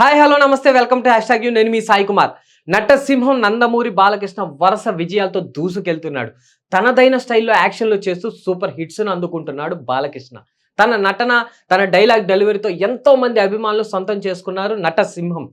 Hi hello నమస్తే welcome to hashtag you. నేను మీ సాయి కుమార్. నటసింహం నందమూరి బాలకృష్ణ వరుస విజయాలతో దూసుకెళ్తున్నాడు. తనదైన స్టైల్లో యాక్షన్లు చేస్తూ సూపర్ హిట్స్ను అందుకుంటున్నాడు బాలకృష్ణ. తన నటన తన డైలాగ్ డెలివరీతో ఎంతో మంది అభిమానులు సొంతం చేసుకున్నారు నటసింహం.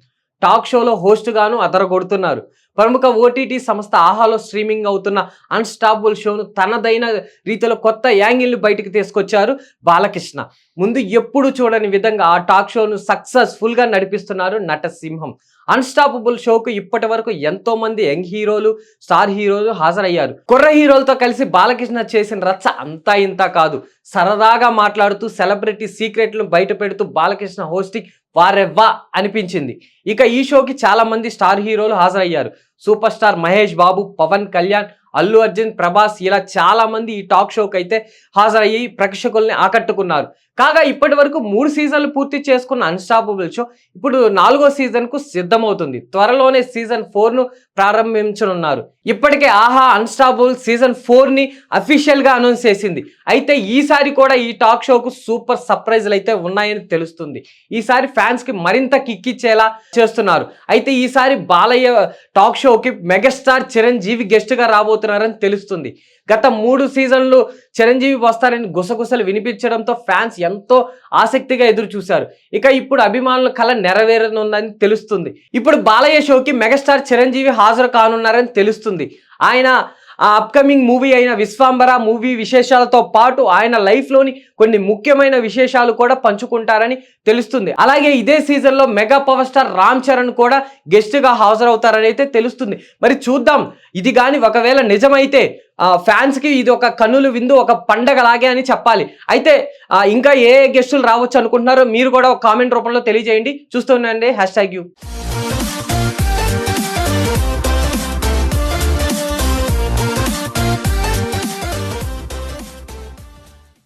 టాక్ షోలో హోస్ట్ గాను అదరగొడుతున్నారు. ప్రముఖ ఓటీటీ సంస్థ ఆహాలో స్ట్రీమింగ్ అవుతున్న అన్స్టాపుల్ షోను తనదైన రీతిలో కొత్త యాంగిల్ని బయటకు తీసుకొచ్చారు బాలకృష్ణ. ముందు ఎప్పుడు చూడని విధంగా ఆ టాక్ షోను సక్సెస్ఫుల్గా నడిపిస్తున్నారు నటసింహం. అన్స్టాపబుల్ షోకు ఇప్పటి వరకు ఎంతో మంది యంగ్ హీరోలు స్టార్ హీరోలు హాజరయ్యారు. కుర్ర హీరోలతో కలిసి బాలకృష్ణ చేసిన రచ్చ అంతా ఇంత కాదు. సరదాగా మాట్లాడుతూ సెలబ్రిటీ సీక్రెట్లను బయట పెడుతూ బాలకృష్ణ హోస్టింగ్ వారెవ్వా అనిపించింది. ఇక ఈ షోకి చాలా మంది స్టార్ హీరోలు హాజరయ్యారు. సూపర్ స్టార్ మహేష్ బాబు పవన్ కళ్యాణ్ అల్లు అర్జున్ ప్రభాస్ ఇలా చాలా మంది ఈ టాక్ షోకి అయితే హాజరయ్యి ప్రేక్షకుల్ని ఆకట్టుకున్నారు. కాగా ఇప్పటి వరకు మూడు సీజన్లు పూర్తి చేసుకున్న అన్స్టాపబుల్ షో ఇప్పుడు నాలుగో సీజన్కు సిద్ధమవుతుంది. త్వరలోనే సీజన్ ఫోర్ను ప్రారంభించనున్నారు. ఇప్పటికే ఆహా అన్స్టాపబుల్ సీజన్ ఫోర్ని అఫీషియల్గా అనౌన్స్ చేసింది. అయితే ఈసారి కూడా ఈ టాక్ షోకు సూపర్ సర్ప్రైజ్లు అయితే ఉన్నాయని తెలుస్తుంది. ఈసారి ఫ్యాన్స్కి మరింత కిక్కిచ్చేలా చేస్తున్నారు. అయితే ఈసారి బాలయ్య టాక్ షో షోకి మెగాస్టార్ చిరంజీవి గెస్ట్గా రాబోతున్నారని తెలుస్తుంది. గత మూడు సీజన్లు చిరంజీవి వస్తారని గుసగుసలు వినిపించడంతో ఫ్యాన్స్ ఎంతో ఆసక్తిగా ఎదురు చూశారు ఇక ఇప్పుడు అభిమానుల కళ నెరవేరనుందని తెలుస్తుంది. ఇప్పుడు బాలయ్య షోకి మెగాస్టార్ చిరంజీవి హాజరు కానున్నారని తెలుస్తుంది. ఆయన ఆ అప్కమింగ్ మూవీ అయిన విశ్వాంబర మూవీ విశేషాలతో పాటు ఆయన లైఫ్లోని కొన్ని ముఖ్యమైన విశేషాలు కూడా పంచుకుంటారని తెలుస్తుంది. అలాగే ఇదే సీజన్లో mega power star Ram Charan కూడా గెస్ట్గా హాజరవుతారని అయితే తెలుస్తుంది. మరి చూద్దాం. ఇది కానీ ఒకవేళ నిజమైతే ఫ్యాన్స్కి ఇది ఒక కన్నులు విందు ఒక పండగలాగే అని చెప్పాలి. అయితే ఇంకా ఏ గెస్టులు రావచ్చు అనుకుంటున్నారో మీరు కూడా ఒక కామెంట్ రూపంలో తెలియజేయండి. చూస్తుండండి హ్యాష్ ట్యాగ్ యూ